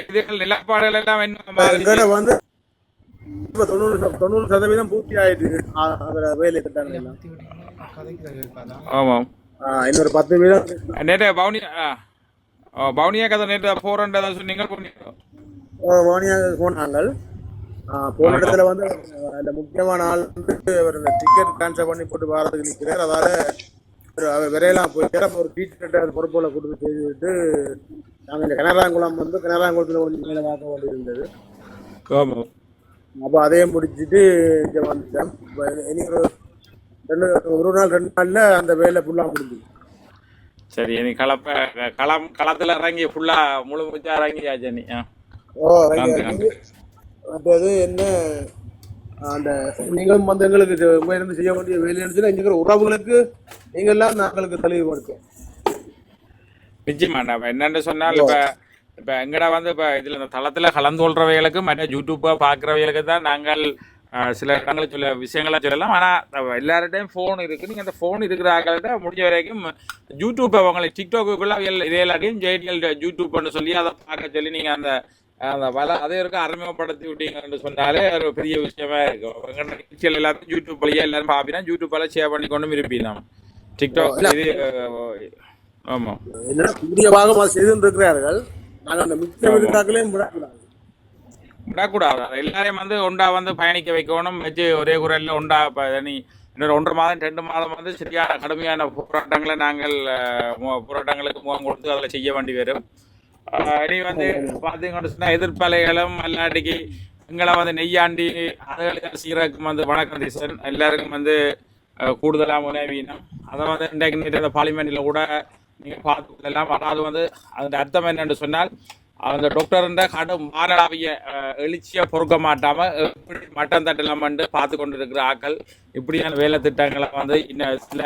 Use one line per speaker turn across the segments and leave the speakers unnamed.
இதுகள் நிலப்பாடுகள் எல்லாம் என்ன
வந்து தொண்ணூறு தொண்ணூறு சதவீதம் பூர்த்தி ஆயிட்டு வேலை திட்டங்கள்
ஆமாம்.
இன்னொரு பத்து வீதம்.
நேற்று பவுனி ஆ. ஓ, பவுனியா கதை நேற்று போறேன்றதை சொன்னீங்க? போனீங்க.
மோனியாக போனாங்க ஆ, போன இடத்துல வந்து அந்த முக்கியமான ஆள் வந்து அவர் இந்த டிக்கெட் கேன்சல் பண்ணி போட்டு வாரத்துக்கு நிற்கிறார் அதால அவர் விரையெல்லாம் அப்போ ஒரு டீச்சர்கிட்ட அது பொறுப்போல கொடுத்து செய்துவிட்டு நாங்கள் இந்த கனராங்குளம் வந்து கனராங்குளத்தில் கொஞ்சம் மேலே பார்க்க வேண்டியிருந்தது
ஆமாம்
அப்போ அதையும் முடிச்சுட்டு இங்கே வந்துட்டேன் இனி ஒரு ரெண்டு ஒரு நாள் ரெண்டு நாளில் அந்த வேலை ஃபுல்லாக முடிஞ்சு
சரி நீ களப்ப களம் களத்துல இறங்கி ஃபுல்லா முழு முச்சா இறங்கியாச்சு நீ.
ஓ. மற்றது என்ன அந்த நீங்களும் வந்து எங்களுக்கு இது உயர்ந்து செய்ய வேண்டிய வேலை இருந்துச்சுன்னா இங்கே இருக்கிற உறவுகளுக்கு நீங்கள் எல்லாம் நாங்களுக்கு தெளிவுபடுத்தும்
நிச்சயமாண்டா. இப்ப என்னன்னு சொன்னால் இப்ப இப்ப எங்கடா வந்து இப்ப இதுல இந்த தளத்துல கலந்து கொள்றவைகளுக்கு மற்ற யூடியூப்பை பாக்குறவைகளுக்கு தான் நாங்கள் சில இடங்களுக்கு சில விஷயங்களை சொல்லலாம். ஆனா அஹ், எல்லார்கிட்டயும் ஃபோன் இருக்கு. நீங்க அந்த ஃபோன் இருக்கிற ஆட்கள்கிட்ட முடிஞ்ச வரைக்கும் யூடியூப் அவங்களை டிக்டாக்குக்குள்ள இதே எல்லாத்தையும் ஜெயிட்டியல் யூடியூப்னு சொல்லி அதை பார்க்க சொல்லி நீங்க அந்த அந்த வள அதே இருக்க அறிமுகப்படுத்தி விட்டீங்கன்னு சொன்னாலே ஒரு பெரிய விஷயமா இருக்கும். எங்கட நிகழ்ச்சிகள் எல்லாத்தையும் யூடியூப் வழியா எல்லாரும் பாப்பினா யூடியூப்பால ஷேர் பண்ணி கொண்டும் இருப்பீங்க டிக்டாக் இது அஹ், ஆமா.
என்னன்னா புதிய பாகம் அது செய்து இருக்கிறார்கள் நாங்கள் அந்த மிச்ச விருத்தாக்களையும் விடக்கூடாது
எல்லாரையும் வந்து ஒண்டா வந்து பயணிக்க வைக்கணும். வச்சு ஒரே குரல்ல இப்போ நீ இன்னொரு ஒன்றரை மாதம் ரெண்டு மாதம் வந்து சரியான கடுமையான போராட்டங்களை நாங்கள் போராட்டங்களுக்கு முகம் கொடுத்து அதில் செய்ய வேண்டி வரும். இனி வந்து பார்த்தீங்கன்னு சொன்னால் எதிர்ப்பலைகளும் அல்லாட்டிக்கு எங்களை வந்து நெய்யாண்டி அதுகளுக்கு சீரக்கும் வந்து வணக்கம் தீசன். எல்லாருக்கும் வந்து அஹ், கூடுதலா உணவீனம் அதை வந்து இன்றைக்கு நேற்று இந்த பார்லிமெண்ட்டில் கூட நீங்கள் பார்த்து கொள்ளலாம். அதாவது வந்து அதன் அர்த்தம் என்னென்று சொன்னால் அந்த டாக்டர் கடும் மாரடாவிய எழுச்சியை பொறுக்க மாட்டாம எப்படி மட்டம் தட்டலாம் வந்து பார்த்து கொண்டு இருக்கிற ஆக்கள் இப்படியான வேலை திட்டங்களை வந்து இன்ன சில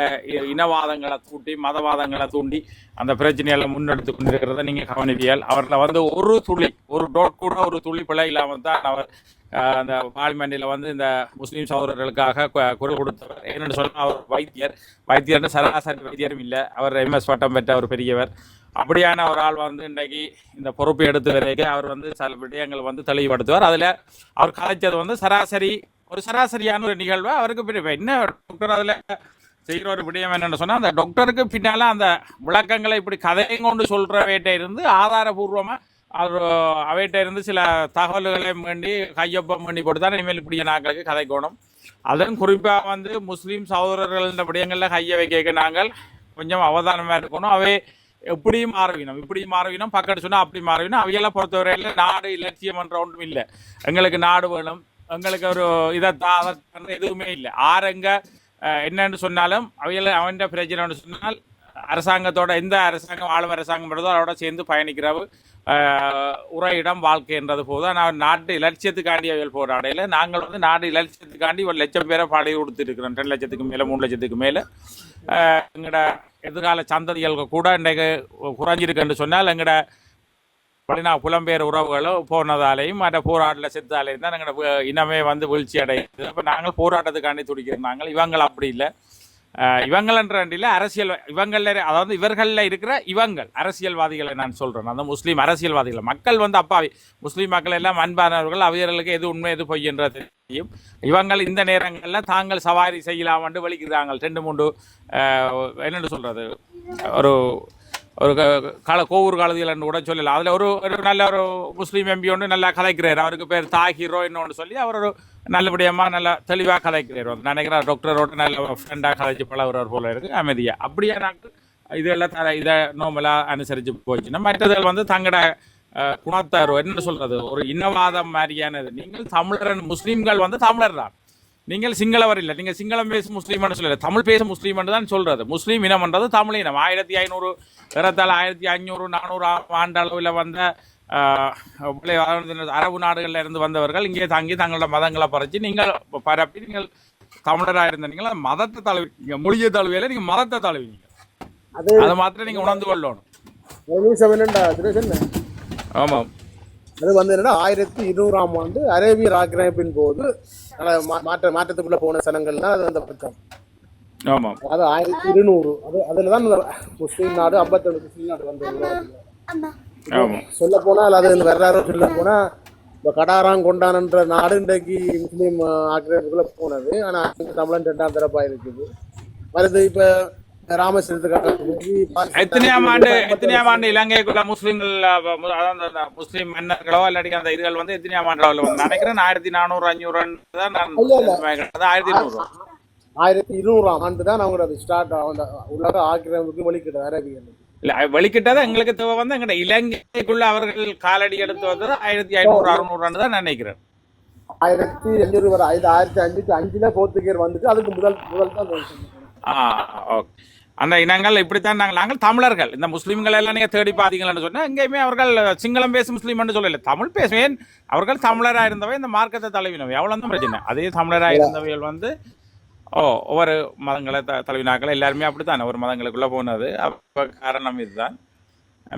இனவாதங்களை தூண்டி மதவாதங்களை தூண்டி அந்த பிரச்சனைகளை முன்னெடுத்து கொண்டிருக்கிறத நீங்க கவனிப்பியால் அவர்ல வந்து ஒரு துளி ஒரு டோட் கூட ஒரு துளி பிழை இல்லாமல் தான் அவர் அந்த பார்லிமெண்டில் வந்து இந்த முஸ்லீம் சகோதரர்களுக்காக குரல் கொடுத்தவர். என்னென்னு சொன்னால் அவர் வைத்தியர். வைத்தியர்னு சராசரி வைத்தியரும் இல்லை. அவர் எம்எஸ் பட்டம் பெற்ற ஒரு பெரியவர். அப்படியான ஒரு ஆள் வந்து இன்றைக்கு இந்த பொறுப்பை எடுத்து வரைக்கும் அவர் வந்து சில விடயங்கள் வந்து தெளிவுபடுத்துவார். அதில் அவர் கலைச்சது வந்து சராசரி ஒரு சராசரியான ஒரு நிகழ்வு அவருக்கு பின்ன என்ன டாக்டர் அதில் செய்கிற ஒரு விடயம் என்னென்னு சொன்னால் அந்த டாக்டருக்கு பின்னால் அந்த விளக்கங்களை இப்படி கதையும் கொண்டு சொல்கிற வேட்டை இருந்து ஆதாரபூர்வமாக அவர் அவைகிட்ட இருந்து சில தகவல்களை வேண்டி கையொப்பம் பண்ணி கொடுத்தா இனிமேல் இப்படி நாங்களுக்கு கதைக்கணும் அதன் குறிப்பாக வந்து முஸ்லீம் சகோதரர்கள் இந்த விடயங்களில் கையை வைக்க நாங்கள் கொஞ்சம் அவதானமாக இருக்கணும். அவை எப்படியும் மாறவினோம் இப்படியும் மாறவினோம் பக்கத்து சொன்னால் அப்படி மாறவினோம் அவையெல்லாம் பொறுத்தவரையில் நாடு இலட்சியம் என்ற ஒன்றும் இல்லை. எங்களுக்கு நாடு வேணும். எங்களுக்கு ஒரு இதை தா எதுவுமே இல்லை. ஆரங்க என்னன்னு சொன்னாலும் அவையெல்லாம் அவன் பிரச்சனைன்னு சொன்னால் அரசாங்கத்தோட எந்த அரசாங்கம் ஆளும் அரசாங்கம் வருதோ அதோட சேர்ந்து பயணிக்கிறவு உரையிடம் வாழ்க்கைன்றது போது நான் நாட்டு இலட்சியத்துக்காண்டி அவைகள் போராடையில நாங்கள் வந்து நாடு இலட்சியத்துக்காண்டி ஒரு லட்சம் பேரை பாடி கொடுத்துருக்கிறோம் ரெண்டு லட்சத்துக்கு மேலே மூணு லட்சத்துக்கு மேலே. எங்களோட எதிர்கால சந்ததிகளுக்கு கூட இன்றைக்கு குறைஞ்சிருக்குன்னு சொன்னால் எங்களோட வெளிநா புலம்பெயர் உறவுகளும் போனதாலேயும் மற்ற போராட்டில் செத்தாலேயும் தான் எங்களோட இனமே வந்து வீழ்ச்சி அடையுது அப்போ நாங்கள் போராட்டத்துக்காண்டி துடிக்கிறோம். நாங்கள் இவங்கள் அப்படி இல்லை. இவங்கள்ன்றண்டில் அரசியல் இவங்களில் அதாவது இவர்களில் இருக்கிற இவங்கள் அரசியல்வாதிகளை நான் சொல்கிறேன் அந்த முஸ்லீம் அரசியல்வாதிகள். மக்கள் வந்து அப்பாவி முஸ்லீம் மக்கள் எல்லாம் அன்பானவர்கள் அவர்களுக்கு எது உண்மை எது பொய்யன்றது தெரியும். இவங்கள் இந்த நேரங்களில் தாங்கள் சவாரி செய்யலாம் வந்து வலிக்கிறாங்க ரெண்டு மூன்று என்னென்னு சொல்கிறது ஒரு ஒரு க- கால கோவூர் காலத்தில் கூட சொல்லலாம். அதில் ஒரு ஒரு நல்ல ஒரு முஸ்லீம் எம்பி ஒன்று நல்லா கதைக்கிறார் அவருக்கு பேர் தாகிரோ இன்னொன்று சொல்லி அவர் ஒரு நல்லபடியமாக நல்லா தெளிவாக கதைக்கிறார் வந்து நினைக்கிறார் டாக்டரோட நல்ல ஃப்ரெண்டாக கதைச்சு பழகுறவர் போல இருக்கு. அமைதியாக அப்படியே நாங்கள் இதெல்லாம் தர இதை நோமலாக அனுசரித்து போச்சுன்னா மற்றதில் வந்து தங்கட அஹ், குணத்தார் என்ன சொல்றது? ஒரு இன்னவாதம் மாதிரியானது. நீங்கள் தமிழர் முஸ்லீம்கள் வந்து தமிழர் தான். நீங்கள் சிங்களவர் இல்லை. நீங்கள் சிங்களம் பேசும் முஸ்லீம்னு சொல்லல. தமிழ் பேசும் முஸ்லீம்னு தான் சொல்றது. முஸ்லீம் இனம்ன்றது தமிழ் இனம். ஆயிரத்தி ஐநூறு ஏறத்தாழ ஆயிரத்தி ஐநூறு நானூறு ஆண்டு அளவில் வந்த அரபு நாடுகளில் இருந்து வந்தவர்கள் இங்கே தங்கி தங்களோட மதங்களை பறிச்சு நீங்கள் பரப்பி நீங்கள் தமிழராக இருந்த நீங்கள் மதத்தை தழுவிங்க மொழியை தழுவியல நீங்கள் மதத்தை தழுவிங்க
அது
மாத்திரம் நீங்கள் உணர்ந்து கொள்ளணும். ஆமாம்.
அது வந்து என்னன்னா ஆயிரத்தி இருநூறாம் ஆண்டு அரேபியர் ஆக்கிரமிப்பின் போது மாற்ற மாற்றத்துக்குள்ள போன சனங்கள்னா அது அந்த பக்கம்
ஆமாம்
அது ஆயிரத்தி இருநூறு. அது அதில் தான் இந்த முஸ்லீம் நாடு ஐம்பத்தேழு முஸ்லீம் நாடு வந்தது
ஆமா.
சொல்ல போனால் அது வரலாறு சொல்ல போனா இப்ப கடாராங் கொண்டானன்ற நாடு இன்றைக்கு முஸ்லீம் ஆக்கிரமிப்புக்குள்ள போனது. ஆனா அங்க தமிழன் ரெண்டாம் தரப்பா இருக்குது. வருது இப்ப
எத்தனையாம் ஆண்டு எத்தனையாம் ஆண்டு இலங்கைக்குள்ள முஸ்லீம்கள் முஸ்லீம் மன்னர்களோ இல்லாட்டி அந்த இதுகள் வந்து எத்தனையாம் ஆண்டு அளவுல வந்து? நினைக்கிறேன் ஆயிரத்தி நானூறு அஞ்சூறு தான் நான் ஆயிரத்தி நூறு
ஆயிரத்தி இருநூறாம் ஆண்டு தான் அவங்களோட ஸ்டார்ட் அந்த உலக ஆக்கிரமிப்புக்கு வெளிக்கிட்ட அரபியல்
இல்ல வெளிக்கிட்டது எங்களுக்கு தேவை வந்து எங்கட இலங்கைக்குள்ள அவர்கள் காலடி எடுத்து வந்தது ஆயிரத்தி ஐநூறு அறுநூறு தான் நான் நினைக்கிறேன்.
ஆயிரத்தி வரை இது ஆயிரத்தி அஞ்சூத்தி அஞ்சுல போர்த்துகீர் வந்துட்டு அதுக்கு முதல் முதல் தான்
ஓகே. அந்த இனங்கள் இப்படித்தான் நாங்கள் நாங்கள் தமிழர்கள். இந்த முஸ்லீம்கள் எல்லாம் நீங்க தேடி பார்த்தீங்கன்னு சொன்னா எங்கேயுமே அவர்கள் சிங்களம் பேசும் முஸ்லீம்னு சொல்லல. தமிழ் பேசுவேன். அவர்கள் தமிழராக இருந்தவை இந்த மார்க்கத்தை தழுவினவை. எவ்வளவு தான் பிரச்சனை. அதே தமிழராக இருந்தவைகள் வந்து ஓ ஒவ்வொரு மதங்களை த தழுவினாக்கள் எல்லாருமே அப்படித்தான் ஒரு மதங்களுக்குள்ள போனது. அப்ப காரணம் இதுதான்.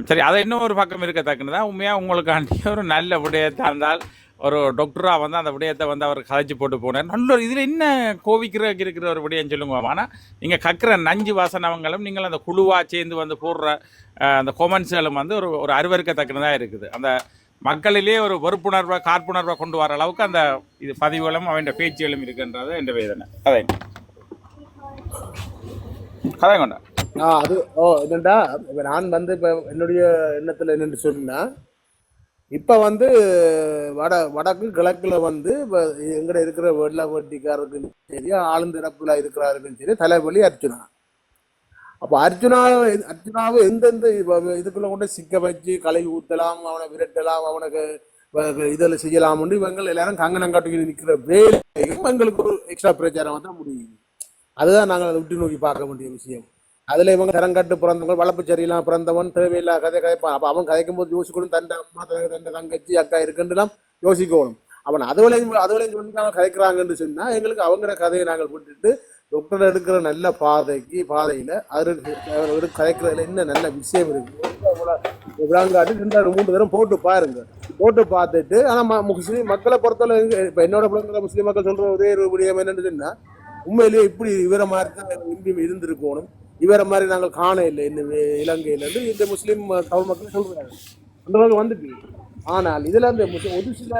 சரி அதை இன்னும் ஒரு பக்கம் இருக்கத்தக்கன்னு தான் உண்மையாக உங்களுக்காண்டி ஒரு நல்ல விடயத்தை இருந்தால் ஒரு டாக்டராக வந்து அந்த விடயத்தை வந்து அவர் கதைச்சி போட்டு போனார். நல்ல ஒரு இதில் என்ன கோவிக்கிற இருக்கிற ஒரு விடயம் சொல்லுங்க ஆனால் நீங்கள் கக்கிற நஞ்சு வாசனவங்களும் நீங்கள் அந்த குழுவாக சேர்ந்து வந்து போடுற அந்த கொமெண்ட்ஸ்களும் வந்து ஒரு ஒரு அருவருக்கத்தக்கனதாக இருக்குது. அந்த மக்களிலே ஒரு வெறுப்புணர்வை காற்புணர்வை கொண்டு வர அளவுக்கு அந்த இது பதிவுகளும் அவன் பேச்சுகளும் இருக்குன்றது என்ற வேதனை. அதை கதை கொண்டா
ஆ அது ஓ என்னண்டா இப்போ நான் வந்து இப்போ என்னுடைய எண்ணத்தில் என்னென்னு சொன்னால் இப்போ வந்து வட வடக்கு கிழக்கில் வந்து இப்போ எங்கட இருக்கிற வெள்ள வெட்டிக்காரருக்கும் சரி ஆளுந்திறப்பில் இருக்கிறாருக்கும் சரி தலைவலி அர்ஜுனா. அப்போ அர்ஜுனா அர்ஜுனாவை எந்தெந்த இப்ப இதுக்குள்ள கொண்டு சிக்க வச்சு கலை ஊத்தலாம் அவனை விரட்டலாம் அவனுக்கு இதில் செய்யலாம்னு இவங்க எல்லாரும் கங்கணம் காட்டுக்கு நிற்கிற வேலையும் எங்களுக்கு ஒரு எக்ஸ்ட்ரா பிரச்சாரம் தான் முடியுது அதுதான் நாங்கள் அதை விட்டு நோக்கி பார்க்க வேண்டிய விஷயம். அதுல இவங்க தரங்கட்டு பிறந்தவங்க வளர்ப்பு சரியில்லாம் பிறந்தவன் தேவையில்லா கதை கதைப்பான் அப்ப அவன் கதைக்கும் போது யோசிக்கணும் தன் அம்மா தன் தங்கச்சி அக்கா இருக்குன்னுலாம் யோசிக்கணும். அவன் அதுவளையும் அதுவளையும் சொல்லி அவன் கதைக்கிறாங்கன்னு சொன்னா எங்களுக்கு அவங்கள கதையை நாங்கள் விட்டுட்டு டாக்டர் எடுக்கிற நல்ல பாதைக்கு பாதையில அவருக்கு அவர் கதைக்கிறதுல என்ன நல்ல விஷயம் இருக்கு விழாங்காட்டு ரெண்டாயிரம் மூன்று தரம் போட்டு பாருங்க. போட்டு பார்த்துட்டு ஆனா ம- முஸ்லீம் மக்களை பொறுத்தவரை இப்ப என்னோட பிள்ளைங்கிற முஸ்லீம் மக்கள் சொல்ற ஒரே ஒரு விடயம் என்னன்னு சொன்னா உண்மையிலேயே இப்படி இவரை மாதிரி தான் இந்தியும் இருந்திருக்கணும். இவரை மாதிரி நாங்கள் காண இல்லை இந்த வே- இலங்கையில இருந்து இந்த முஸ்லீம் தமிழ் மக்கள் சொல்றாங்க. அந்த அளவுக்கு வந்துட்டு. ஆனால் இதுல அந்த முஸ்லிம் ஒரு சில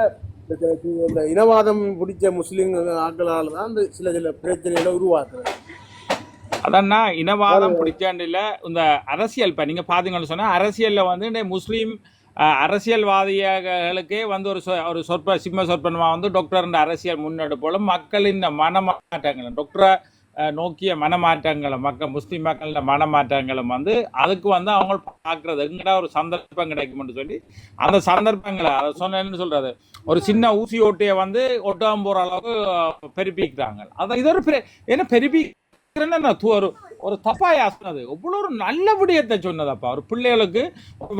இந்த இனவாதம் பிடிச்ச முஸ்லீம் ஆட்களால தான் இந்த சில சில பிரச்சனைகளை உருவாக்குறது
அதன்னா இனவாதம் பிடிச்சாண்டில் இந்த அரசியல் இப்போ நீங்கள் பார்த்தீங்கன்னு சொன்னால் அரசியலில் வந்து முஸ்லீம் அரசியல்வாதிகளுக்கே வந்து ஒரு ஒரு சொற்ப சிம்ம சொற்பனமாக வந்து டாக்டர் அரசியல் முன்னெடுப்போலும் மக்களின் மனமாற்றங்களும் டாக்டரை நோக்கிய மனமாற்றங்களும் மக்கள் முஸ்லீம் மக்களோட மனமாற்றங்களும் வந்து அதுக்கு வந்து அவங்க பார்க்குறது. எங்கடா ஒரு சந்தர்ப்பம் கிடைக்கும்னு சொல்லி அந்த சந்தர்ப்பங்களை அதை சொன்னேன்னு சொல்கிறது ஒரு சின்ன ஊசி ஓட்டையை வந்து ஒட்டாம போகிற அளவுக்கு பெருப்பிக்கிறாங்க. அதை இது ஒரு பெரிய ஏன்னா பெருப்பி என்ன ஒரு ஒரு தப்பாயா சொன்னது இவ்வளோ ஒரு நல்ல விடயத்தை சொன்னதப்பா. ஒரு பிள்ளைகளுக்கு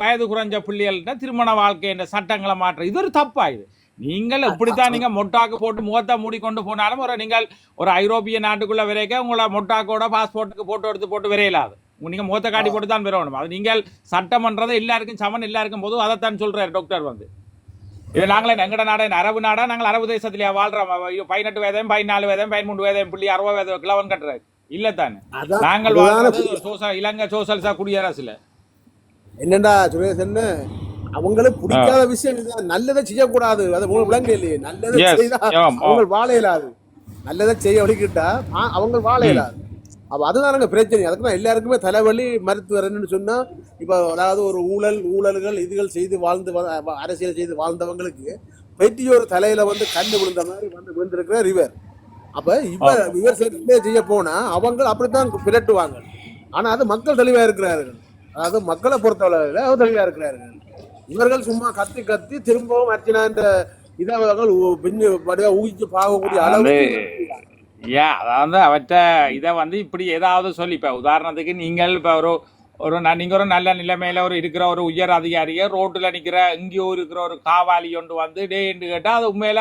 வயது குறைஞ்ச பிள்ளைகள்னா திருமண வாழ்க்கை என்ற சட்டங்களை மாற்ற இது ஒரு தப்பா இது. நீங்கள் எப்படித்தான் நீங்க மொட்டாக்கு போட்டு முகத்தை மூடிக்கொண்டு போனாலும் ஒரு நீங்கள் ஒரு ஐரோப்பிய நாட்டுக்குள்ள விரைக்க உங்களை மொட்டாக்கோட பாஸ்போர்ட்டுக்கு போட்டோ எடுத்து போட்டு விரையலாது நீங்க முகத்தை காட்டி போட்டு தான் விரவணும். அது நீங்கள் சட்டமன்றதை எல்லாருக்கும் சமன் எல்லாருக்கும் போது அதைத்தான் சொல்றாரு டாக்டர் வந்து. இது நாங்களே எங்கட நாடா அரபு நாடா? நாங்கள் அரபு தேசத்திலேயே வாழ்றோம். பதினெட்டு வயதையும் பதினாலு வயதையும் பதிமூன்று வயதையும் புள்ளி அறுபது வயது கிழவன் கட்டுறாரு. இல்ல தானே? நாங்கள் வாழ்றது சோசல் இலங்கை சோசல்சா குடியரசுல.
என்னடா சுரேஷன் அவங்களுக்கு பிடிக்காத விஷயம் இதுதான் நல்லதை செய்யக்கூடாது. அது உங்களுக்கு விளங்க இல்லையே. நல்லதை. செய்தா. அவங்க வாழ இயலாது. நல்லதை செய்ய வலிக்கிட்டா ஆ- அவங்க வாழ இயலாது. அப்ப அதுதானங்க பிரச்சனை. அதுக்கு தான் எல்லாருக்குமே தலைவலி மருத்துவர்னு சொன்னா இப்ப அதாவது ஒரு ஊழல் ஊழல்கள் இதுகள் செய்து வாழ்ந்து அரசியல் செய்து வாழ்ந்தவங்களுக்கு பெட்டியோர் தலையில வந்து கண்ணு விழுந்த மாதிரி வந்து விழுந்திருக்கிற ரிவர் அப்ப இவர் இவர் செய்ய செய்ய போனா அவங்க அப்படித்தான் பிறட்டுவாங்க ஆனா அது மக்கள் தெளிவா இருக்கிறார்கள். அதாவது மக்களை பொறுத்தளவில் அவர் தெளிவா இருக்கிறார்கள். இவர்கள் சும்மா கத்தி கத்தி திரும்பவும் அர்ச்சனா இந்த இதை அவர்கள் ஊ- பின்னு வடிவா ஊகிச்சு பார்க்கக்கூடிய அளவுக்கு
ஏன்? அதாவது அவற்ற இதை வந்து இப்படி ஏதாவது சொல்லி இப்போ உதாரணத்துக்கு நீங்கள் இப்போ ஒரு ஒரு ந- நீங்க ஒரு நல்ல நிலைமையில ஒரு இருக்கிற ஒரு உயர் அதிகாரியை ரோட்டுல நிக்கிற எங்கேயோ இருக்கிற ஒரு காவாலி ஒன்று வந்து டேன்னு கேட்டா அது உண்மையில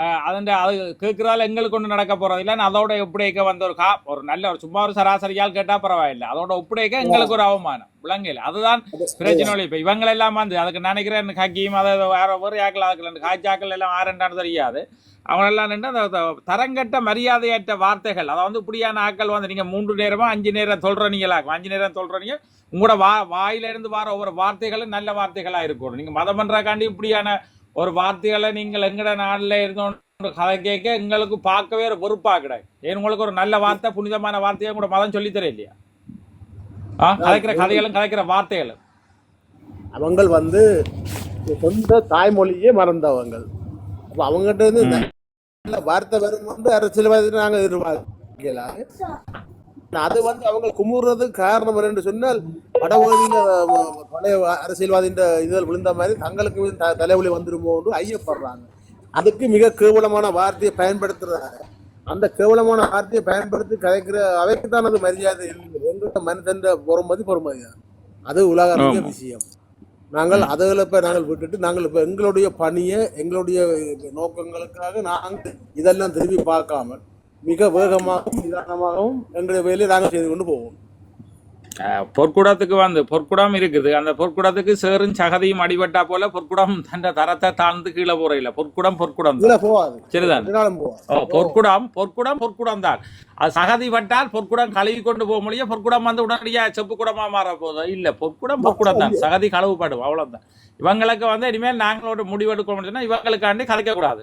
அது கேட்கறதால எங்களுக்கு ஒன்று நடக்க போறது இல்லை. அதோட ஒப்படைக்க வந்த ஒரு கா ஒரு நல்ல ஒரு சும்மா ஒரு சராசரியால் கேட்டா பரவாயில்லை. அதோட ஒப்படைக்க எங்களுக்கு ஒரு அவமானம். விளங்கல அதுதான் பிரச்சனை இல்லை இப்போ இவங்களெல்லாம் வந்து அதுக்கு நினைக்கிறேன் ஹக்கீம் அதை வேற ஒரு யாக்கள் அதுக்கு காய்ச்சாக்கள் எல்லாம் ஆரண்டான்னு தெரியாது. அவங்களெல்லாம் நின்று அந்த தரங்கட்ட மரியாதையற்ற வார்த்தைகள் அதாவது இப்படியான ஆட்கள் வந்து நீங்கள் மூன்று நேரமோ அஞ்சு நேரம் சொல்கிறீங்களா அஞ்சு நேரம் சொல்கிறீங்க உங்களோட வா வாயில இருந்து வர ஒவ்வொரு வார்த்தைகளும் நல்ல வார்த்தைகளா இருக்கணும். நீங்க மதம் பண்றக்காண்டி இப்படியான ஒரு வார்த்தைகளை நீங்கள் எங்கட நாடுல இருந்தோம் கதை கேட்க எங்களுக்கு பார்க்கவே ஒரு வெறுப்பா கிடையாது ஏன் உங்களுக்கு ஒரு நல்ல வார்த்தை புனிதமான வார்த்தையை கூட மதம் சொல்லித் தர இல்லையா? ஆ கதைக்கிற கதைகளும் கதைக்கிற வார்த்தைகளும்.
அவங்க வந்து சொந்த தாய்மொழியே மறந்தவங்க அப்ப அவங்ககிட்ட இருந்து வார்த்தை வரும் வந்து அரசியல்வாதி நாங்க எதிர்பார்க்கலாம் அது வந்து அவங்க குமுறுறதுக்கு காரணம் என்னன்னு சொன்னால் வடபகுதியில பழைய அரசியல்வாதியின் இதுகள் விழுந்த மாதிரி தங்களுக்கு தலைவலி வந்துருமோன்னு ஐயப்படுறாங்க. அதுக்கு மிக கேவலமான வார்த்தையை பயன்படுத்துறாங்க. அந்த கேவலமான வார்த்தையை பயன்படுத்தி கதைக்கிற அவைக்கு தான் அது மரியாதை இல்லை. எங்கிட்ட மனுஷன் பொறுமதி பொறுமதி தான். அது உலக. விஷயம். நாங்கள் அதுகளை இப்ப நாங்கள் விட்டுட்டு நாங்கள் இப்ப எங்களுடைய பணியை எங்களுடைய நோக்கங்களுக்காக நாங்கள் இதெல்லாம் திரும்பி பார்க்காம மிக வேகமாகவும் நிதானமாகவும் எங்களுடைய வேலையை நாங்கள் செய்து கொண்டு போவோம்.
பொற்குடத்துக்கு வந்து பொற்குடம் இருக்குது. அந்த பொற்குடத்துக்கு சேரும் சகதியும் அடிபட்டா போல பொற்குடம் தன் தரத்தை தாழ்ந்து கீழே போற இல்ல. பொற்குடம் பொற்குடம் சரிதான் ஓ பொற்குடம் பொற்குடம் பொற்குடம் தான். அது சகதி பட்டால் பொற்குடம் கழுவி கொண்டு போக முடியும். பொற்குடம் வந்து உடனடியா செப்பு குடமா மாற போதும் இல்ல பொற்குடம் பொற்குடம் தான். சகதி கழுவுப்படும் அவ்வளவுதான். இவங்களுக்கு வந்து இனிமேல் நாங்களோட முடிவெடுக்க முடியும்னா இவங்களுக்காண்டி கலைக்க கூடாது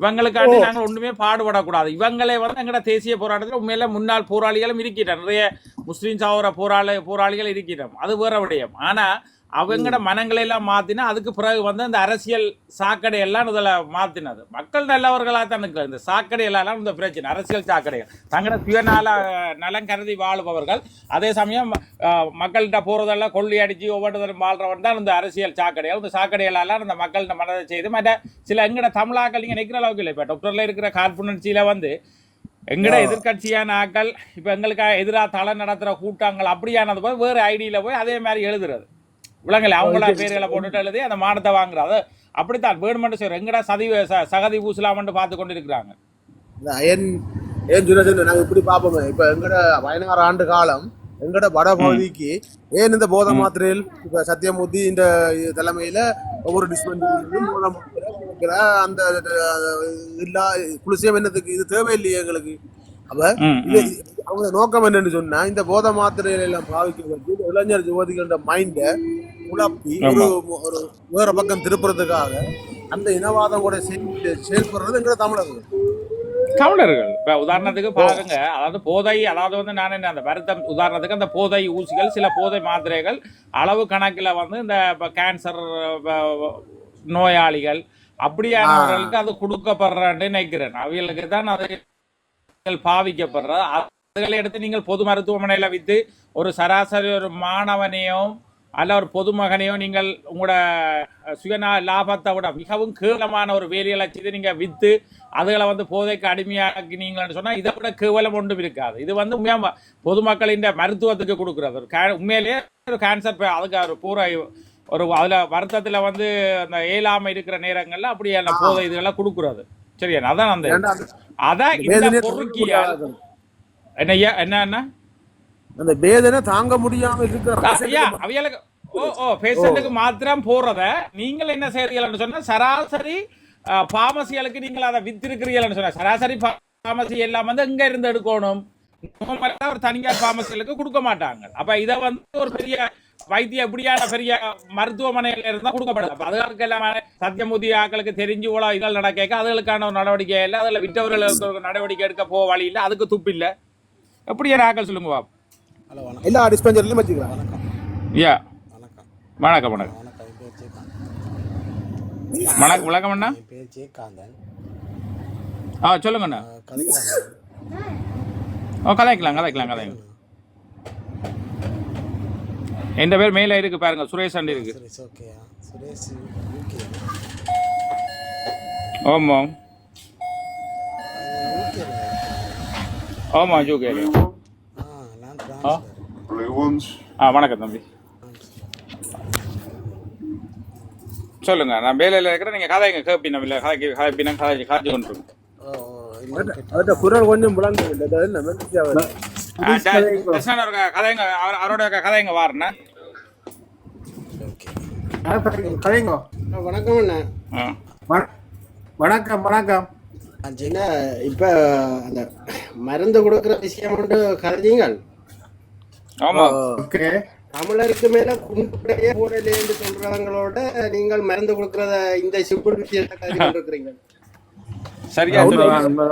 இவங்களுக்காண்டி நாங்கள் ஒண்ணுமே பாடுபடக்கூடாது. இவங்களே வந்து எங்கட தேசிய போராட்டத்தில் உண்மையில முன்னாள் போராளிகளும் இருக்கிறோம் நிறைய முஸ்லீம் சகோதர போராளி போராளிகள் இருக்கிறோம் அது வேற விடயம். ஆனா அவங்கட மனங்களை எல்லாம் மாத்தினா அதுக்கு பிறகு வந்து அந்த அரசியல் சாக்கடை எல்லாம் இதுல மாத்தினது. மக்கள் நல்லவர்களா தான் இருக்கிறார் இந்த சாக்கடை எல்லாம் இந்த பிரச்சனை அரசியல் சாக்கடைகள் தங்களோட சுயநல நலம் கருதி வாழுபவர்கள். அதே சமயம் மக்கள்கிட்ட போறதெல்லாம் கொள்ளி அடிச்சு ஒவ்வொருத்தரும் வாழ்றவன் தான் இந்த அரசியல் சாக்கடைகள் இந்த சாக்கடைகளெல்லாம் இந்த மக்கள்கிட்ட மனதை செய்து மற்ற சில எங்கட தமிழாக்கள் நீங்க நிக்கிற அளவுக்கு இல்லை. இப்போ டாக்டர்ல இருக்கிற காழ்ப்புணர்ச்சியில வந்து எங்கட எதிர்க்கட்சியான ஆக்கள் இப்ப எங்களுக்கு எதிராக தலை நடத்துற கூட்டங்கள் அப்படியானது போய் வேறு ஐடியில போய் அதே மாதிரி எழுதுறது. விலங்கல அவங்கள பேர்களை போட்டுட்டு எழுதி அந்த மானத்தை வாங்குறது அப்படித்தான் வேணுமென்று செய்யறோம் எங்கடா சதி ச- சகதி பூசலாமன்னு பார்த்து கொண்டு இருக்கிறாங்க
ஏன் சொல்ல சொன்ன நாங்க இப்படி பார்ப்போமே. இப்ப எங்கட பதினாறு ஆண்டு காலம் எங்கட வட பகுதிக்கு ஏன் இந்த போதை மாத்திரையில் இப்ப சத்தியமூர்த்தி இந்த தலைமையில ஒவ்வொரு கொடுக்கிற? அந்த இல்லா குளிசியம் என்னத்துக்கு? இது தேவையில்லையே எங்களுக்கு. அப்ப இது. அவங்க நோக்கம் என்னன்னு சொன்னா இந்த போதை மாத்திரைகளை எல்லாம் பாவிக்க வச்சு இளைஞர் யுவதிகளோட மைண்ட குழப்பி ஒரு ஒரு வேற பக்கம் திருப்புறதுக்காக அந்த இனவாதம் கூட செயல் செயல்படுறது எங்கட தமிழர்கள்.
தமிழர்கள். இப்ப உதாரணத்துக்கு பாருங்க. அதாவது போதை அதாவது வந்து நான் என்ன அந்த வருத்தம் உதாரணத்துக்கு அந்த போதை ஊசிகள் சில போதை மாத்திரைகள் அளவு கணக்குல வந்து இந்த கேன்சர் நோயாளிகள் அப்படியானவர்களுக்கு அது கொடுக்கப்படுறேன்னு நினைக்கிறேன். அவைகளுக்கு தான் அது பாவிக்கப்படுற அதுகளை எடுத்து நீங்கள் பொது மருத்துவமனையில வித்து ஒரு சராசரி ஒரு மாணவனையும் அல்ல ஒரு பொதுமகனையோ நீங்கள் உங்களோட சுயநா லாபத்தை விட மிகவும் கேவலமான ஒரு வேலைகளை செய்து நீங்க வித்து அதுகளை வந்து போதைக்கு அடிமையாக்கினீங்கன்னு சொன்னா இதை விட கேவலம் ஒன்றும் இருக்காது. இது வந்து உண்மையா பொதுமக்களின் மருத்துவத்துக்கு கொடுக்குறது. ஒரு கே- உண்மையிலேயே ஒரு கேன்சர் அதுக்கு ஒரு பூரா ஒரு அதுல வருத்தத்துல வந்து அந்த இயலாம இருக்கிற நேரங்கள்ல அப்படியே அந்த போதை இதுகளை கொடுக்குறது. சரியா? அதான் அந்த அதான் இந்த
தாங்க
என்ன என்ன என்ன?
அந்த வேதனை தாங்க முடியாம இருக்கிற
ஓ ஓ பேஷண்ட்டுக்கு மாத்திரம் போறத நீங்கள் என்ன செய்றீங்கன்னு சொன்னா சராசரி பாமசிகளுக்கு நீங்கள் அதை வித்திருக்கிறீங்கன்னு சொன்னா சராசரி பாமசி எல்லாம் வந்து எங்க இருந்து எடுக்கணும்? ஒரு தனியார் பாமசிகளுக்கு கொடுக்க மாட்டாங்க. அப்ப இதை வந்து ஒரு பெரிய வைத்திய எப்படியான பெரிய மருத்துவமனையில இருந்தா கொடுக்கப்படுது. அப்ப அதுகளுக்கு எல்லாம் சத்தியமூர்த்தி ஆக்களுக்கு தெரிஞ்சு போல இதழ் நடக்க அதுகளுக்கான ஒரு நடவடிக்கை இல்லை அதுல விட்டவர்களுக்கு ஒரு நடவடிக்கை எடுக்க போக வழி இல்லை அதுக்கு துப்பு இல்லை. எப்படியான ஆக்கள் சொல்லுங்க பாப்போம்
ஹலோ வணக்கம்.
எல்லா டிஸ்பென்சரிலும் வச்சுக்கலாம்
வணக்கம்.
ஐயா
வணக்கம்
வணக்கம். வணக்கம்
வணக்கம்
அண்ணா.
பேர் ஜெயகாந்தன்
ஆ சொல்லுங்க அண்ணா. ஓ கதைக்கலாம் கதைக்கலாம் கதைக்கலாம். என் பேர்? மேல இருக்கு பாருங்க சுரேஷ் அண்டி இருக்கு.
சுரேஷ் ஓகேயா சுரேஷ் யூகே
ஆமா
யூகேல
ஆமா ஜூகே
ஆ?
வணக்கம் தம்பி. சொல்லுங்க நான் வேலையில இருக்கிறேன் நீங்க கதைங்க கேப்பினம் இல்ல கதைக்கு கதைப்பினம் கதை காய்ச்சி கொண்டு
குரல் கொஞ்சம்
கதைங்க அவர்- அவரோட கதைங்க வாருண்ணா?
ஓகே.
கதைங்கோ.
வணக்கம்
வணக்கம் வணக்கம்.
என்ன இப்போ அந்த மருந்து கொடுக்குற விஷயம் மட்டும் கருதிங்கள்
ஆமா.
ஓகே.
தமிழருக்கு மேல குண்டுடைய போடலேன்னு சொல்றவங்களோட நீங்கள் மருந்து கொடுக்கறத இந்த சிம்பிள் விஷயத்தை கருதி கொண்டிருக்கிறீங்க.
சரியா.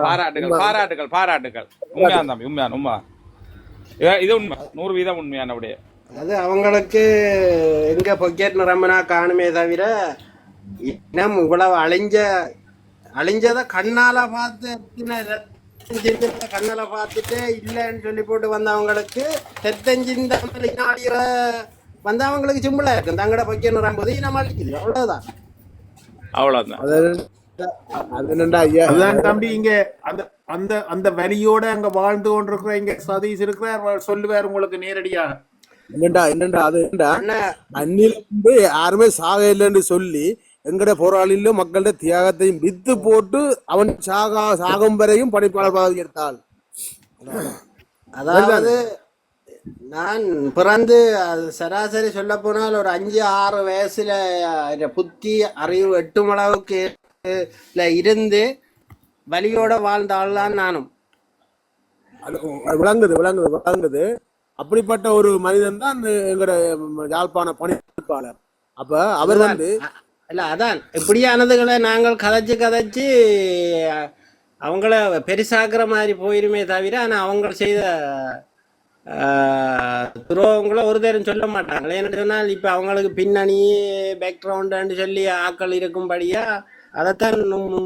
பாராட்டுகள் பாராட்டுகள் பாராட்டுகள். உண்மையான தம்பி உண்மையான உண்மை. இது- இது உண்மை. நூறு வீதம் உண்மையான அப்படியே
அது அவங்களுக்கு எங்க பொக்கெட் நிரம்பினா காணுமே தவிர இன்னும் இவ்வளவு அழிஞ்ச அழிஞ்சத கண்ணால பார்த்து சிந்தத்தை கண்ணால பார்த்துட்டு இல்லைன்னு சொல்லி போட்டு வந்தவங்களுக்கு ரத்தஞ்சிந்தாமல் இனாடிற வந்தவங்களுக்கு சிம்பிளா இருக்கும். தங்கட பொக்கெட் நிரம்புது இனம் அழிக்குது அவ்வளவுதான்.
அவ்வளவுதான்.
அது அது என்னண்டா ஐயா?
அதுதான் தம்பி இங்க அந்த அந்த அந்த வரியோட அங்க வாழ்ந்து கொண்டிருக்கிற இங்க சதீஷ் இருக்கிறார் அவர் சொல்லுவார் உங்களுக்கு நேரடியா
என்னண்டா என்னண்டா அது என்னடா
அண்ணா.
அந்நில வந்து யாருமே சாக இல்லைன்னு சொல்லி எங்கட போராளிலும் மக்களோட தியாகத்தையும் வித்து போட்டு அவன் சாகா சாகும் வரையும் பணிப்பாளர் பதவி எடுத்தாள்.
அதாவது நான் பிறந்து அது சராசரி சொல்ல போனால் ஒரு அஞ்சு ஆறு வயசுல புத்தி அறிவு எட்டும் அளவுக்கு இருந்து வலியோட வாழ்ந்த ஆள் தான் நானும்
விளங்குது விளங்குது விளங்குது. அப்படிப்பட்ட ஒரு மனிதன் தான் எங்கட யாழ்ப்பாண பணிப்பாளர் அப்ப அவர் வந்து
இல்ல அதான். இப்படியானதுகளை நாங்கள் கதைச்சு கதைச்சு அவங்கள பெருசாக்குற மாதிரி போயிருமே தவிர ஆனா அவங்க செய்த துரோகங்களை ஒரு தரம் சொல்ல மாட்டாங்க. ஏன்னு சொன்னால் இப்ப அவங்களுக்கு பின்னணி பேக்ரவுண்டுன்னு சொல்லி ஆக்கள் இருக்கும்படியா அதைத்தான்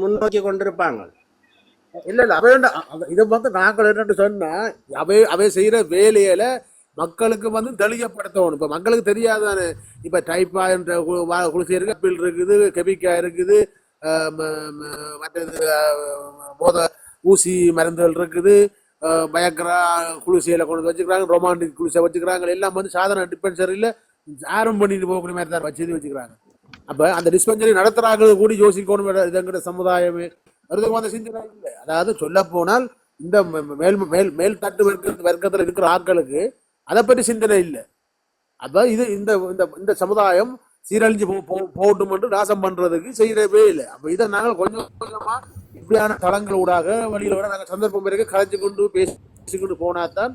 முன்னோக்கி கொண்டிருப்பாங்க.
இல்ல இல்ல அவை இதை வந்து நாங்கள் என்னன்னு சொன்னா அவை அவை செய்யற வேலையில மக்களுக்கு வந்து தெளியப்படுத்தணும் இப்போ மக்களுக்கு தெரியாதானே? இப்போ டைப்பா என்ற கு- வா- குளிசை இருக்கு பில் இருக்குது கெமிக்கா இருக்குது மற்றது போத ஊசி மருந்துகள் இருக்குது பயக்கரா பயங்கரா கொண்டு வந்து வச்சுக்கிறாங்க ரொமான்டிக் குளிசை வச்சுக்கிறாங்க. எல்லாம் வந்து சாதாரண டிஸ்பென்சரியில் யாரும் பண்ணிட்டு போகக்கூடிய மாதிரி தான் வச்சு வச்சுக்கிறாங்க. அப்போ அந்த டிஸ்பென்சரி நடத்துகிறாங்க கூடி யோசிக்கணும் இதுங்கிற சமுதாயமே. வருதுக்கு வந்து சிந்தனை இல்லை. அதாவது சொல்ல போனால் இந்த மேல் மேல் மேல் தட்டு வர்க்க வர்க்கத்தில் இருக்கிற ஆட்களுக்கு அதை பற்றி சிந்தனை இல்லை. அதான் இது இந்த இந்த இந்த சமுதாயம் சீரழிஞ்சு போ போ- போகட்டும் என்று நாசம் பண்றதுக்கு செய்யவே இல்லை. அப்போ இதை நாங்கள் கொஞ்சம் கொஞ்சமா இப்படியான தளங்கள் ஊடாக வழியில் விட நாங்கள் சந்தர்ப்பம் பிறகு கலைச்சு கொண்டு பேசிக்கொண்டு போனாதான்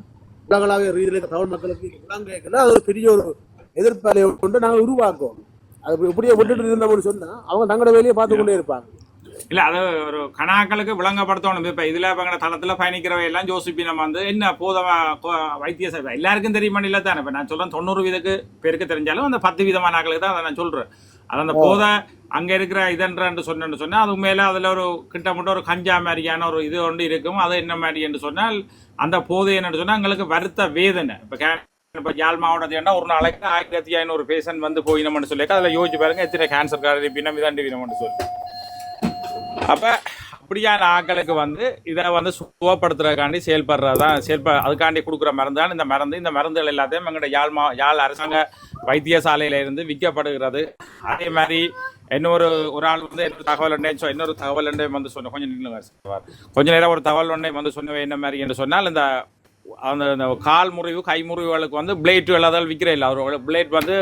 உலகளாவிய ரீதியில் தமிழ் மக்களுக்கு விளங்கல அது ஒரு பெரிய ஒரு எதிர்ப்பலையை கொண்டு நாங்கள் உருவாக்குவோம். அது இப்படியே விட்டுட்டு இருந்தோம்னு சொன்னால் அவங்க தங்களோட வேலையை பார்த்து கொண்டே இருப்பாங்க.
இல்ல அது ஒரு கணாக்களுக்கு விளங்கப்படுத்தணும். இப்ப இதுல இவங்க தளத்துல பயணிக்கிறவை எல்லாம் ஜோசிப்பி நம்ம வந்து என்ன போதமா கோ- வைத்திய சேவை எல்லாருக்கும் தெரியுமான்னு இல்ல தானே? இப்ப நான் சொல்றேன் தொண்ணூறு வீதக்கு பேருக்கு தெரிஞ்சாலும் அந்த பத்து விதமான ஆக்களுக்கு தான் அதை நான் சொல்றேன். அது அந்த போத அங்க இருக்கிற இதன்றன்னு சொன்னேன்னு சொன்னா அது மேல அதுல ஒரு கிட்டத்தட்ட ஒரு கஞ்சா மாதிரியான ஒரு இது ஒன்று இருக்கும். அது என்ன மாதிரி என்று சொன்னால் அந்த போதை என்னன்னு சொன்னா எங்களுக்கு வருத்த வேதனை. இப்ப கே இப்ப யாழ் மாவட்டத்தில் ஒரு நாளைக்கு ஆயிரத்தி ஐநூறு பேஷண்ட் வந்து போயினோம்னு சொல்லிட்டு அதில் யோசிச்சு பாருங்க எத்தனை கேன்சர் காரடி பின்னம் இதாண்டி வினம்னு சொல்லி. அப்ப அப்படியான ஆட்களுக்கு வந்து இதை வந்து சுகப்படுத்துறதுக்காண்டி செயல்படுறதான் செயல்ப அதுக்காண்டி கொடுக்குற மருந்து தான் இந்த மருந்து. இந்த மருந்துகள் எல்லாத்தையும் எங்களோட யாழ் மா யாழ் அரசாங்க வைத்தியசாலையில இருந்து விற்கப்படுகிறது. அதே மாதிரி இன்னொரு ஒரு ஆள் வந்து இன்னொரு தகவல் ஒன்றே இன்னொரு தகவல் ஒன்றே வந்து சொன்ன கொஞ்சம் நின்று கொஞ்சம் கொஞ்ச நேரம் ஒரு தகவல் ஒன்றே வந்து சொன்னவை என்ன மாதிரி என்று சொன்னால் இந்த அந்த கால் முறிவு கை முறிவுகளுக்கு வந்து பிளேட் எல்லாதாலும் விற்கிற இல்லை. அவர் பிளேட் வந்து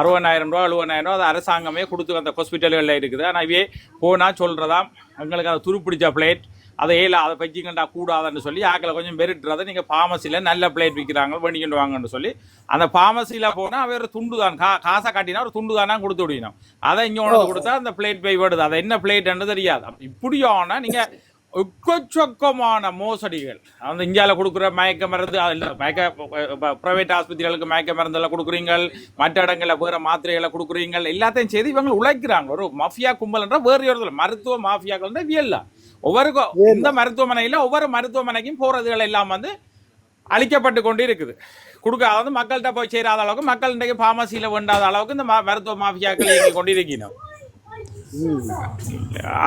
அறுபதாயிரம் ரூபா எழுபதாயிரம் ரூபா அது அரசாங்கமே கொடுத்து அந்த ஹாஸ்பிட்டல்களில் இருக்குது. ஆனால் இவே போனால் சொல்கிறதாம் எங்களுக்கு அதை துருப்பிடிச்ச பிளேட் அதை ஏல அதை பச்சிக்கண்டா கூடாதுன்னு சொல்லி ஆக்களை கொஞ்சம் பெருட்டுறதை நீங்கள் ஃபார்மசியில் நல்ல பிளேட் விற்கிறாங்க வேண்டிக்கிட்டு வாங்கன்னு சொல்லி. அந்த ஃபார்மசியில் போனால் அவர் துண்டு தான் கா காசை காட்டினா ஒரு துண்டு தானா கொடுத்து விடணும். அதை இங்கே உணவு கொடுத்தா அந்த பிளேட் போய் விடுது. அதை என்ன பிளேட்ன்றது தெரியாது. இப்படியான நீங்கள் எக்கச்சக்கமான மோசடிகள். அந்த இந்தியாவில் கொடுக்குற மயக்க மருந்து இல்லை மயக்க ப்ரைவேட் ஆஸ்பத்திரிகளுக்கு மயக்க மருந்தெல்லாம் கொடுக்குறீங்க மற்ற இடங்களில் வேறு மாத்திரைகளை கொடுக்குறீங்க எல்லாத்தையும் செய்து இவங்க உழைக்கிறாங்க. ஒரு மாஃபியா கும்பல்ன்ற வேறு ஒரு மருத்துவ மாஃபியாக்கள்ன்ற வியல்ல ஒவ்வொரு இந்த மருத்துவமனையில் ஒவ்வொரு மருத்துவமனைக்கும் போகிறதுகள் எல்லாம் வந்து அழிக்கப்பட்டு கொண்டு இருக்குது கொடுக்க அதாவது மக்கள்கிட்ட போய் சேராத அளவுக்கு மக்கள் இன்றைக்கு ஃபார்மசியில் வேண்டாத அளவுக்கு இந்த மருத்துவ மாஃபியாக்கள் இயங்கி கொண்டு இருக்கணும்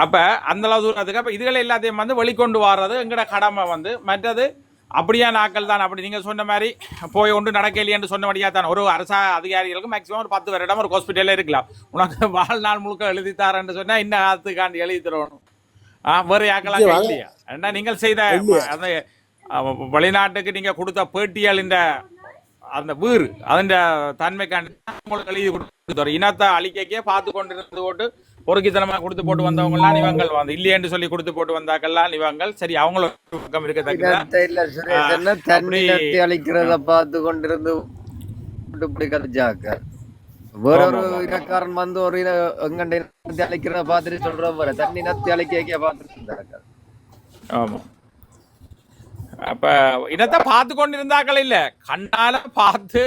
அப்ப அந்த அளவு தூரத்துக்கு அப்ப இதுகளை எல்லாத்தையும் வந்து வெளிக்கொண்டு வர்றது எங்கட கடமை வந்து. மற்றது அப்படியா நாட்கள் தான். அப்படி நீங்க சொன்ன மாதிரி போய் ஒன்று நடக்கலையென்று சொன்னபடியா தான். ஒரு அரசா அதிகாரிகளுக்கு மேக்ஸிமம் ஒரு பத்து வருடம் ஒரு ஹாஸ்பிட்டல்ல இருக்கலாம். உனக்கு வாழ்நாள் முழுக்க எழுதி தரேன்னு சொன்னா இன்ன காலத்துக்காண்டி எழுதி தரணும் ஆ வேறு யாக்கெல்லாம்
இல்லையா?
ஏன்னா நீங்கள் செய்த அந்த வெளிநாட்டுக்கு நீங்க கொடுத்த பேட்டியல் இந்த அந்த வீறு அதன் தன்மைக்காண்டி எழுதி கொடுத்து இனத்தை அழிக்கக்கே பார்த்து கொண்டிருந்து போட்டு பொறுக்கித்தனமா கொடுத்து போட்டு வந்தவங்கலாம் இவங்கள் வந்து இல்லையென்று சொல்லி கொடுத்து போட்டு வந்தாக்கெல்லாம் இவங்கள் சரி அவங்களும் பக்கம்
நட்டி அழிக்கிறத பார்த்து கொண்டிருந்து வேற ஒரு. இனக்காரன் வந்து ஒரு எங்கண்ட அழைக்கிறத பார்த்துட்டு சொல்ற பாரு. தண்ணி இனத்தை அழைக்க பார்த்துட்டு
ஆமா அப்ப இனத்தை பார்த்து கொண்டிருந்தாக்கள் இல்ல கண்ணால பார்த்து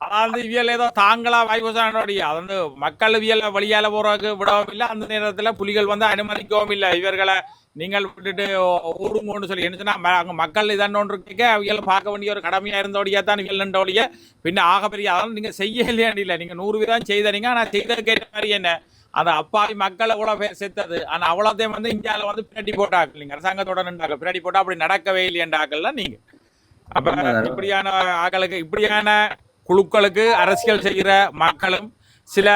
அதாவது இவியல் ஏதோ தாங்களா வாய்வசானோடைய அது வந்து மக்கள் இவியல் வழியால போறதுக்கு விடவும் இல்லை அந்த நேரத்துல புலிகள் வந்து அனுமதிக்கவும் இல்லை. இவர்களை நீங்கள் விட்டுட்டு ஓடுங்கன்னு சொல்லி என்ன சொன்னா ம- அங்க மக்கள் இதன்னொன்று கேட்க அவியல் பார்க்க வேண்டிய ஒரு கடமையா இருந்தோடைய தான் இவியல் நின்றோடைய. பின்ன ஆக பெரிய அதெல்லாம் நீங்க செய்ய இல்லையாண்டு இல்லை நீங்க நூறு வீதம் செய்தீங்க ஆனா செய்ததுக்கு ஏற்ற மாதிரி என்ன? அந்த அப்பாவி மக்கள் பேர் செத்தது. ஆனா அவ்வளோத்தையும் வந்து இந்தியாவில் வந்து பின்னாடி போட்டாக்கள் நீங்க அரசாங்கத்தோட நின்றாக்கள் பின்னாடி போட்டா அப்படி நடக்கவே இல்லையண்டாக்கள்ல நீங்க. அப்ப. இப்படியான ஆக்களுக்கு இப்படியான குழுக்களுக்கு அரசியல் செய்கிற மக்களும் சில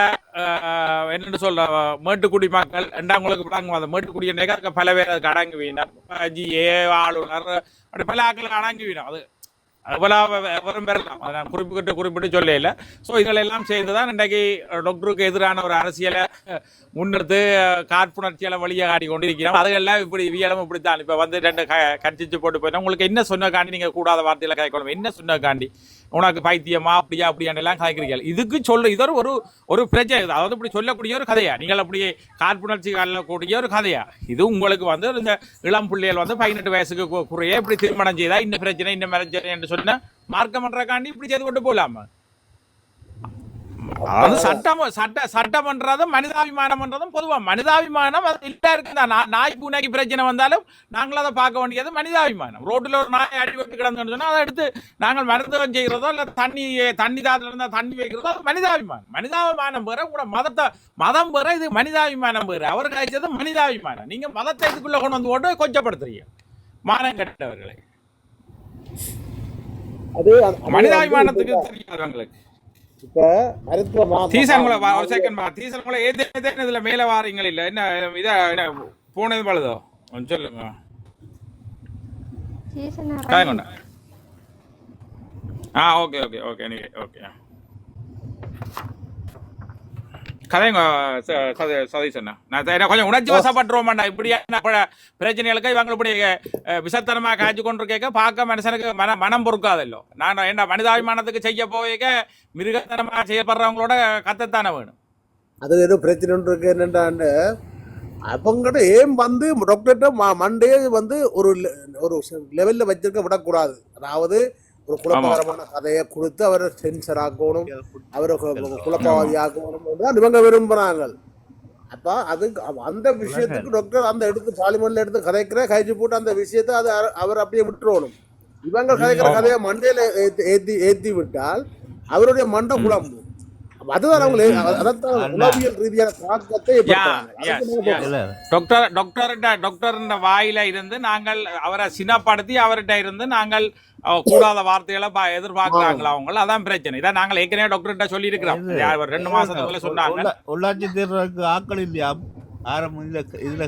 என்னென்னு என்னன்னு மேட்டுக்குடி மக்கள் ரெண்டாங்களுக்கு விடாங்க அந்த மேட்டுக்குடி நேக்க பல பேர் அதுக்கு அடங்குவீனர் ஜிஏ ஆளுநர் அப்படி பல ஆக்களுக்கு அடங்குவீனம் அது அவ்வளவு வரும் பெறலாம் அதை நான் குறிப்பிட்டு குறிப்பிட்டு சொல்லல ஸோ இதெல்லாம் சேர்ந்து தான் இன்றைக்கு டாக்டருக்கு எதிரான ஒரு அரசியலை முன்னெடுத்து அஹ், காழ்ப்புணர்ச்சியில வழியாக ஆடி கொண்டிருக்கிறோம் அதுகெல்லாம் இப்படி வியலும் இப்படித்தான். இப்போ வந்து ரெண்டு க கட்சிச்சு போட்டு போயிடும் உங்களுக்கு என்ன சொன்னக்காண்டி நீங்கள் கூடாத வார்த்தையில கேட்கணும் என்ன சொன்னக்காண்டி? உனக்கு பைத்தியமா அப்படியா அப்படியான்னு எல்லாம் கதைக்கிறீர்கள். இதுக்கு சொல்ல இது ஒரு ஒரு ஒரு பிரச்சனை இது. அதாவது இப்படி சொல்லக்கூடிய ஒரு கதையா? நீங்கள் அப்படி காலையில் கூடிய ஒரு கதையா? இது உங்களுக்கு வந்து இந்த இளம் பிள்ளைகள் வந்து பதினெட்டு வயசுக்கு குறைய இப்படி திருமணம் செய்தா இந்த பிரச்சனை இந்த பிரச்சனை என்று சொன்னால் மார்க்கம் பண்றக்காண்டி இப்படி செய்து கொண்டு போகலாமா அதாவது சட்டம் சட்ட சட்டமன்றதும் மனிதாபிமானம்ன்றதும் பொதுவா. மனிதாபிமானம் அது எல்லாருக்கும் தான் நாய் பூனைக்கு பிரச்சனை வந்தாலும் நாங்கள் அதை பார்க்க வேண்டியது மனிதாபிமானம். ரோட்டில் ஒரு நாய் அடிபட்டு கிடந்துன்னு சொன்னா அதை எடுத்து நாங்கள் மருத்துவம் செய்கிறதோ இல்லை தண்ணி தண்ணி தாத்துல இருந்தால் தண்ணி வைக்கிறதோ அது மனிதாபிமானம். மனிதாபிமானம் பெற கூட மதத்தை மதம் பெற இது மனிதாபிமானம் பெற அவர் கழிச்சது மனிதாபிமானம். நீங்க மதத்தை இதுக்குள்ள கொண்டு வந்து போட்டு கொச்சப்படுத்துறீங்க. மானம் கட்டவர்களை. மனிதாபிமானத்துக்கு தெரியாது உங்களுக்கு. ஒரு செகண்ட் பா தீசன் கூட ஏதே ஏதேன்னு இதுல மேல வாரீங்க இல்ல என்ன இதா என்ன போனது பழுதோ கொஞ்சம் சொல்லுங்க. காயங்கொண்டா ஆ ஓகே ஓகே ஓகே ஓகே. கதைங்க சதீஷ் அண்ணா நான் கொஞ்சம் உணர்ச்சி வசப்பட்டுருவோமாண்டா இப்படியான ப- பிரச்சனைகளுக்கு இவங்க இப்படி அஹ், விசத்தனமா காய்ச்சி கொண்டு கேட்க பார்க்க மனுஷனுக்கு மன மனம் பொறுக்காதல்லோ. நான் என்ன மனிதாபிமானத்துக்கு செய்ய போய்க்க மிருகத்தனமா செய்யப்படுறவங்களோட கத்தத்தானே வேணும்.
அது ஏதோ பிரச்சனை இருக்கு என்னண்டாண்டு அவங்ககிட்ட ஏன் வந்து டாக்டர்கிட்ட மண்டே வந்து ஒரு ஒரு லெவல்ல வச்சிருக்க விடக்கூடாது. அதாவது ஒரு குழப்பகரமான கதையை கொடுத்து அவரை சென்சர் ஆக்கணும் அவரை குழப்பவாதி ஆக்கணும் தான் இவங்க விரும்புறாங்க அப்ப அது அந்த விஷயத்துக்கு டாக்டர் அந்த எடுத்து பார்லிமெண்ட்ல எடுத்து கதைக்கிற கழிச்சு போட்டு அந்த விஷயத்தை அது அவர் அப்படியே விட்டுறணும். இவங்க கதைக்கிற கதையை மண்டையில ஏத்தி ஏத்தி ஏத்தி விட்டால் அவருடைய மண்டை குழம்பும். அப்ப அதுதான் அதான் உளவியல் ரீதியான தாக்கத்தை.
டாக்டர் டாக்டர்ன்ற வாயில இருந்து நாங்கள் அவரை சினப்படுத்தி அவர்கிட்ட இருந்து நாங்கள் கூடாத வார்த்தைகளை பா- எதிர்பார்க்கறாங்களா அவங்க அதான் பிரச்சனை. இதான் நாங்கள் ஏற்கனவே டாக்டர்கிட்ட சொல்லி இருக்கிறோம் ரெண்டு மாசத்துக்குள்ள சொன்னாங்க
உள்ள- உள்ளாட்சி தேர்தலுக்கு ஆட்கள் இல்லையா? ஆரம்பம் இதுல இதுல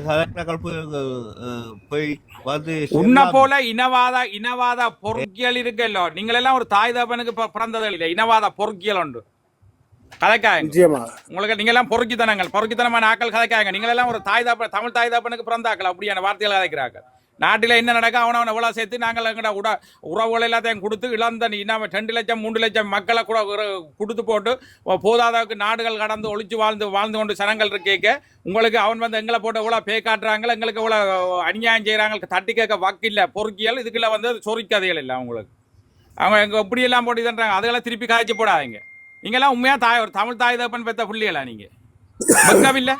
போய் வந்து
உன்ன. போல இனவாத இனவாத பொறுக்கியல் இருக்கல்லோ நீங்கள் எல்லாம் ஒரு தாய் தகப்பனுக்கு பி- பிறந்தது இல்லை இனவாத பொறுக்கியல் உண்டு.
நிச்சயமா.
உங்களுக்கு நீங்க எல்லாம் பொறுக்கித்தனங்கள். பொறுக்கித்தனமான ஆக்கள் கதைக்காங்க நீங்கள் எல்லாம் ஒரு தாய் தாப்ப தமிழ் தாய் தாப்பனுக்கு பிறந்தாக்கள். அப்படியான வார்த்தைகள் கதைக்கிறாங்க நாட்டில் என்ன நடக்க? அவனவன் எவ்வளோ சேர்த்து நாங்கள் எங்கட உட உறவுகள் எல்லாத்தையும் கொடுத்து இழந்த நம்ம ரெண்டு லட்சம் மூன்று லட்சம் மக்களை கூட கொடுத்து போட்டு போதாதவுக்கு நாடுகள் கடந்து ஒழிச்சு வாழ்ந்து வாழ்ந்து கொண்டு சனங்கள் இருக்கேக்க உங்களுக்கு அவன் வந்து எங்களை போட்டு எவ்வளோ பே காட்டுறாங்க எங்களுக்கு எவ்வளோ அநியாயம் செய்கிறாங்க தட்டி கேட்க வக்கில்லை பொறுக்கியல் இதுக்குள்ள வந்து சொறிக்கதைகள் இல்லை அவங்களுக்கு. அவங்க எங்க இப்படி எல்லாம் போட்டு இதுன்றாங்க? அதெல்லாம் திருப்பி காய்ச்சி போடாதீங்க. நீங்கெல்லாம் உண்மையா தாய் ஒரு தமிழ் தாய் தகப்பன் பெத்த புள்ளிகளா நீங்க? வெக்கமில்ல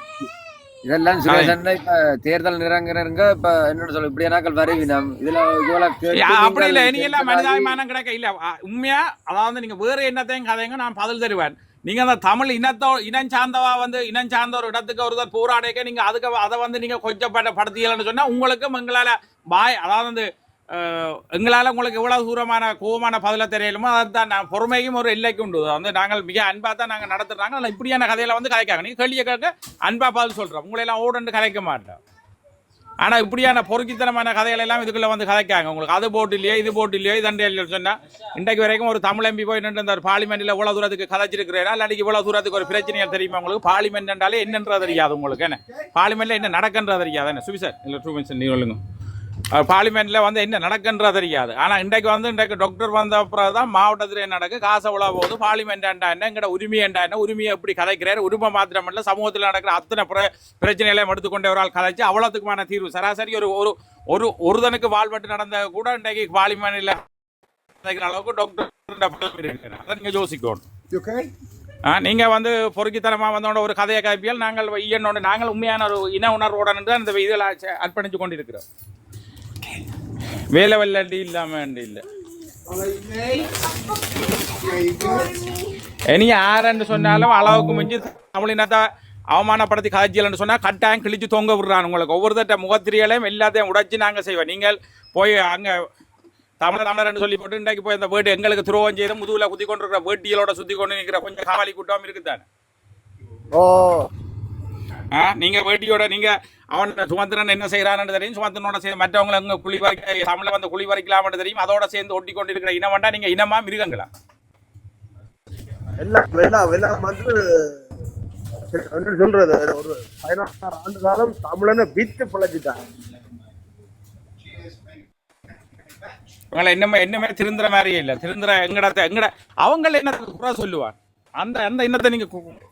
இதெல்லாம் சுரேஷன் இப்ப தேர்தல் நிறங்கிறங்க இப்ப என்னன்னு சொல்ல இப்படியே நாட்கள் வருவினம் இதுல
அப்படி இல்ல நீங்க எல்லாம் மனிதாபிமானம் கிடைக்க இல்ல உண்மையா? அதாவது நீங்க வேற என்னத்தையும் கதைங்க நான் பதில் தருவேன். நீங்க அந்த தமிழ் இனத்தோ இனம் சார்ந்தவா வந்து இனம் சார்ந்த ஒரு இடத்துக்கு ஒருத்தர் போராடிக்க நீங்க அதுக்கு அதை வந்து நீங்க கொஞ்சம் பட படுத்தியலன்னு சொன்னா உங்களுக்கும் எங்களால பாய் அதாவது எங்களால் உங்களுக்கு எவ்வளோ தூரமான கோபமான பதில தெரியலுமோ அதுதான் நான் பொறுமையும் ஒரு எல்லைக்கு உண்டு. வந்து நாங்கள் மிக அன்பாக தான் நாங்கள் நடத்துகிறாங்க அதில் இப்படியான கதையில் வந்து கதைக்காங்க நீங்கள் கேள்வியை கேட்க அன்பாக பதில் சொல்கிறோம் உங்களை எல்லாம் ஓடண்டு கதைக்க மாட்டோம். ஆனால் இப்படியான பொறுக்கித்தனமான கதைகள் எல்லாம் இதுக்குள்ளே வந்து கதைக்காங்க. உங்களுக்கு அது போட்டு இல்லையோ இது போட்டு இல்லையோ இதண்டே இல்லைன்னு சொன்னால் இன்றைக்கு வரைக்கும் ஒரு தமிழ் எம்பி போய் நின்று இந்த ஒரு இவ்வளோ தூரத்துக்கு கதைச்சிருக்கிறேன். இல்லாட்டி இவ்வளோ தூரத்துக்கு ஒரு பிரச்சனைகள் தெரியுமா உங்களுக்கு? பார்லிமெண்ட் என்றாலே என்னன்றது தெரியாது உங்களுக்கு என்ன? பார்லிமெண்ட்ல என்ன நடக்கின்றது தெரியாது என்ன? சுவிசர் இல்லை சுவிசர் நீ சொல்லுங்கள் பார்லிமெண்ட்ல வந்து என்ன நடக்குன்றது தெரியாது. ஆனா இன்றைக்கு வந்து இன்றைக்கு டாக்டர் வந்த அப்புறம் தான் மாவட்டத்தில் என்ன நடக்கு. காசு எவ்வளோ போகுது? பார்லிமெண்ட் என்ன? எங்கட உரிமை என்ன? உரிமையை எப்படி கதைக்கிறார்? உரிமை மாத்திரம் இல்லை சமூகத்தில் நடக்கிற அத்தனை பிர பிரச்சனைகளையும் எடுத்துக்கொண்டே ஒரு ஆள் கதைச்சு அவ்வளோத்துக்குமான தீர்வு. சராசரி ஒரு ஒரு ஒரு ஒருதனுக்கு வாழ்வெட்டு நடந்த கூட இன்றைக்கு பார்லிமெண்ட்ல கதைக்கிற அளவுக்கு டாக்டர் இருக்கிறார். அதை நீங்க யோசிக்கணும். ஆ, நீங்க வந்து பொறுக்கித்தனமா வந்தோட ஒரு கதையை காப்பியால் நாங்கள் ஈயனோட நாங்கள் உண்மையான ஒரு இன உணர்வோட நின்று அந்த இதில் அர்ப்பணித்து கொண்டிருக்கிறோம். வேலை வெள்ளாண்டி இல்லாம வேண்டி இல்லை. இனி யாருன்னு சொன்னாலும் அளவுக்கு மிஞ்சி தமிழினத்தை அவமானப்படுத்தி காய்ச்சல்னு சொன்னா கட்டாயம் கிழிச்சு தொங்க விடுறான் உங்களுக்கு. ஒவ்வொருத்தட்ட முகத்திரியலையும் எல்லாத்தையும் உடைச்சு நாங்க செய்வோம். நீங்கள் போய் அங்க தமிழர் தமிழர்னு சொல்லி போட்டு இன்றைக்கு போய் அந்த வேட்டு எங்களுக்கு துரோகம் செய்து முதுகுல குத்தி கொண்டு இருக்கிற வேட்டிகளோட சுத்தி கொண்டு நிற்கிற கொஞ்சம் காவலி கூட்டம் இருக்குதானே
ஓ.
நீங்க வேட்டியோட நீங்க அவன் சுமந்திரன் என்ன செய்யறான்னு தெரியும். சுமந்திரனோட சேர்ந்து மற்றவங்களை அங்க குழி பறிக்க தமிழை வந்து குழி பறிக்கலாம்னு தெரியும். அதோட சேர்ந்து ஒட்டி கொண்டு இருக்கிற இனம் நீங்க இனமா மிருகங்களா?
எல்லாம் எல்லாம் எல்லாம் வந்து என்ன சொல்றது? ஒரு பதினாறு ஆண்டு காலம் தமிழனை வித்து பிழைச்சிட்டாங்க
உங்களை என்னமே என்னமே திருந்துற மாதிரியே இல்லை. திருந்துற எங்கடத்த எங்கட அவங்கள என்ன குறை சொல்லுவான் அந்த அந்த இனத்தை நீங்க கு-